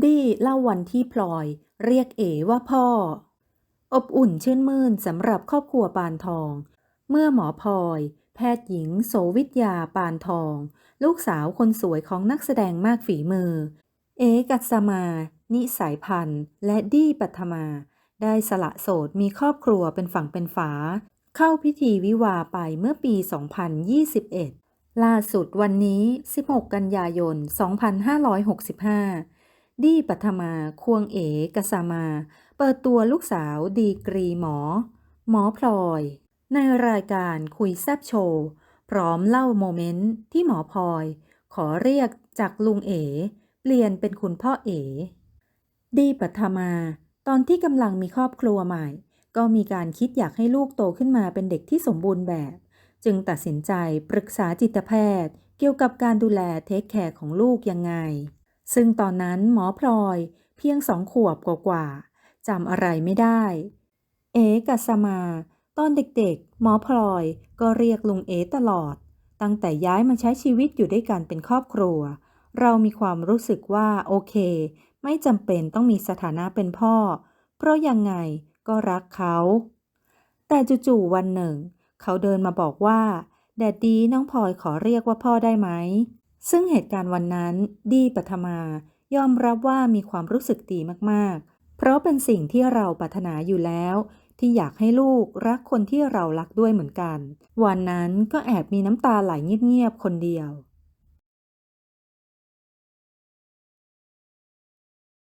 ดี้เล่าวันที่พลอย เรียกเอว่าพ่อ อบอุ่นชื่นมื่นสำหรับครอบครัวปานทอง เมื่อหมอพลอย แพทย์หญิง โสวิทยาปานทอง ลูกสาวคนสวยของนักแสดงมากฝีมือ เอกัสมา นิสายพันธ์ และดี้ปัทมา ได้สละโสดมีครอบครัวเป็นฝั่งเป็นฝา เข้าพิธีวิวาไปเมื่อปี 2021 ล่าสุดวันนี้ 16 กันยายน 2565 ดีปัทมาควงเอกสมา เปิดตัวลูกสาวดีกรีหมอ หมอพลอย ในรายการคุยแซบโชว์ พร้อมเล่าโมเมนต์ที่หมอพลอย ขอเรียกจากลุงเอ เปลี่ยนเป็นคุณพ่อเอ ดีปัทมา ตอนที่กำลังมีครอบครัวใหม่ ก็มีการคิดอยากให้ลูกโตขึ้นมาเป็นเด็กที่สมบูรณ์แบบ จึงตัดสินใจปรึกษาจิตแพทย์ เกี่ยวกับการดูแลเทคแคร์ของลูกยังไง ซึ่งตอนนั้นหมอพลอยเพียงสองขวบกว่าๆจำอะไรไม่ได้ เอกัสมา ตอนเด็กๆ หมอพลอยก็เรียกลุงเอตลอด ตั้งแต่ย้ายมาใช้ชีวิตอยู่ด้วยกันเป็นครอบครัว เรามีความรู้สึกว่าโอเค ไม่จำเป็นต้องมีสถานะเป็นพ่อ เพราะยังไงก็รักเขา แต่จู่ๆวันหนึ่ง เขาเดินมาบอกว่าแดดดีน้องพลอยขอเรียกว่าพ่อได้ไหม ซึ่งเหตุการณ์วันนั้นดีปัทมายอมรับว่ามีความรู้สึกดีมากๆ เพราะเป็นสิ่งที่เราปรารถนาอยู่แล้ว ที่อยากให้ลูกรักคนที่เรารักด้วยเหมือนกัน วันนั้นก็แอบมีน้ำตาไหลเงียบๆคนเดียว